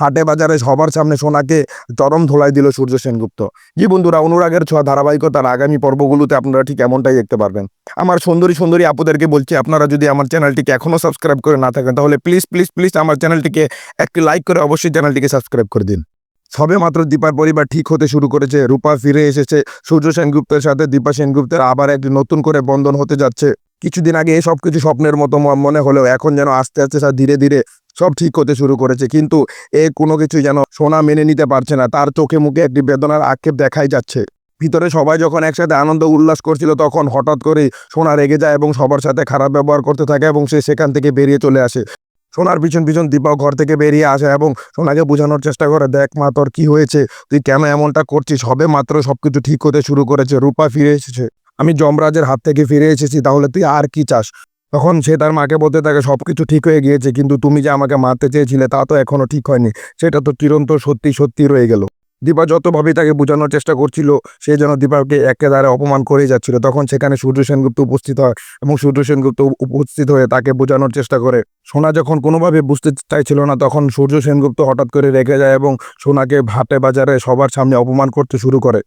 হাটে বাজারে সবার সামনে সোনাকে চরম ধোলাই দিল সূর্য সেনগুপ্ত। জি বন্ধুরা, অনুরাগের ছোঁয়া ধারাবাহিকতার আগামী পর্বগুলোতে আপনারা ঠিক এমনটাই দেখতে পারবেন। আমার সুন্দরী সুন্দরী আপুদেরকে বলছি, আপনারা যদি আমার চ্যানেলটিকে এখনও সাবস্ক্রাইব করে না থাকেন, তাহলে প্লিজ প্লিজ প্লিজ আমার চ্যানেলটিকে একটি লাইক করে অবশ্যই চ্যানেলটিকে সাবস্ক্রাইব করে দিন। সবে মাত্র দীপার পরিবার ঠিক হতে শুরু করেছে, রূপা ফিরে এসেছে, সূর্য সেনগুপ্তের সাথে দীপা সেনগুপ্তের আবার একটি নতুন করে বন্ধন হতে যাচ্ছে। কিছুদিন আগে এই সবকিছু স্বপ্নের মতো মনে হলেও এখন যেন আস্তে আস্তে ধীরে ধীরে সব ঠিক হতে শুরু করেছে। কিন্তু এ কোনো কিছু যেন সোনা মেনে নিতে পারছে না। তার চোখে মুখে একটি বেদনার আক্ষেপ দেখাই যাচ্ছে। ভিতরে সবাই যখন একসাথে আনন্দ উল্লাস করছিল, তখন হঠাৎ করে সোনা রেগে যায় এবং সবার সাথে খারাপ ব্যবহার করতে থাকে এবং সে সেখান থেকে বেরিয়ে চলে আসে। সোনার পিছন পিছন দীপাও ঘর থেকে বেরিয়ে আসে এবং সোনাকে বোঝানোর চেষ্টা করে, দেখ মা, তোর কী হয়েছে? তুই কেন এমনটা করছিস? হবে মাত্র সব কিছু ঠিক হতে শুরু করেছে। রূপা ফিরে এসেছে। আমি যমরাজের হাত থেকে ফিরে এসেছি, তাহলে তুই আর কি চাস? তখন সে তার মাকে বলতে থাকে, সবকিছু ঠিক হয়ে গিয়েছে, কিন্তু তুমি যে আমাকে মারতে চেয়েছিলে, তা তো এখনও ঠিক হয়নি। সেটা তো চিরন্তর সত্যি সত্যি রয়ে গেল। দীপা যতভাবেই তাকে বোঝানোর চেষ্টা করছিল, সে যেন দীপাকে একেবারে অপমান করে যাচ্ছিল। তখন সেখানে সূর্য সেনগুপ্ত উপস্থিত হয় এবং সূর্য সেনগুপ্ত উপস্থিত হয়ে তাকে বোঝানোর চেষ্টা করে। সোনা যখন কোনোভাবে বুঝতে চাইছিল না, তখন সূর্য সেনগুপ্ত হঠাৎ করে রেগে যায় এবং সোনাকে ভাটে বাজারে সবার সামনে অপমান করতে শুরু করে।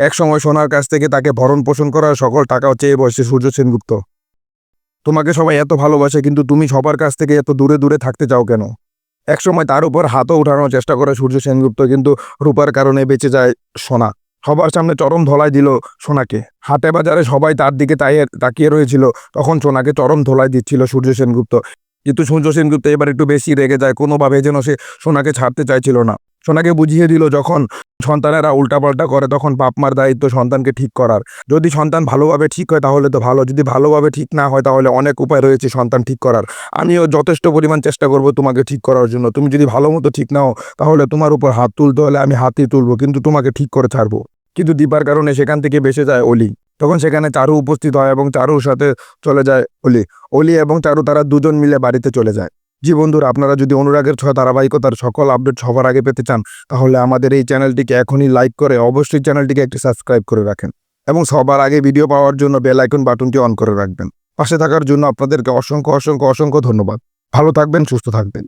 এক সময় সোনার কাছ থেকে তাকে ভরণ পোষণ করার সকল টাকাও চেয়ে বসে সূর্য সেনগুপ্ত। তোমাকে সবাই এত ভালোবাসে, কিন্তু তুমি সবার কাছ থেকে এত দূরে দূরে থাকতে চাও কেন? এক সময় তার উপর হাতও উঠানোর চেষ্টা করে সূর্য সেনগুপ্ত, কিন্তু রূপার কারণে বেঁচে যায় সোনা। সবার সামনে চরম ধলাই দিল সোনাকে। হাটে বাজারে সবাই তার দিকে তাকিয়ে রয়েছিল, তখন সোনাকে চরম ধলাই দিচ্ছিল সূর্য সেনগুপ্ত। কিন্তু সূর্য সেনগুপ্ত এবার একটু বেশি রেগে যায়, কোনোভাবে যেন সে সোনাকে ছাড়তে চাইছিল না। সোনাকে বুঝিয়ে দিল যখন সন্তানেরা উল্টাপাল্টা করে, তখন বাপ মার দায়িত্ব সন্তানকে ঠিক করার। যদি সন্তান ভালোভাবে ঠিক হয়, তাহলে তো ভালো। যদি ভালোভাবে ঠিক না হয়, তাহলে অনেক উপায় রয়েছে সন্তান ঠিক করার। আমিও যথেষ্ট পরিমাণ চেষ্টা করব তোমাকে ঠিক করার জন্য। তুমি যদি ভালো মতো ঠিক নাও, তাহলে তোমার উপর হাত তুলতে হলে আমি হাতই তুলবো, কিন্তু তোমাকে ঠিক করে ছাড়বো। কিন্তু দীপার কারণে সেখান থেকে বেসে যায় অলি। তখন সেখানে চারু উপস্থিত হয় এবং চারুর সাথে চলে যায় অলি। অলি এবং চারু তারা দুজন মিলে বাড়িতে চলে যায়। জি বন্ধুরা, আপনারা যদি অনুরাগের ছয় ধারাবাহিকতার সকল আপডেট সবার আগে পেতে চান, তাহলে আমাদের এই চ্যানেলটিকে এখনই লাইক করে অবশ্যই চ্যানেলটিকে একটি সাবস্ক্রাইব করে রাখেন এবং সবার আগে ভিডিও পাওয়ার জন্য বেল আইকন বাটনটি অন করে রাখবেন। পাশে থাকার জন্য আপনাদেরকে অসংখ্য অসংখ্য অসংখ্য ধন্যবাদ। ভালো থাকবেন, সুস্থ থাকবেন।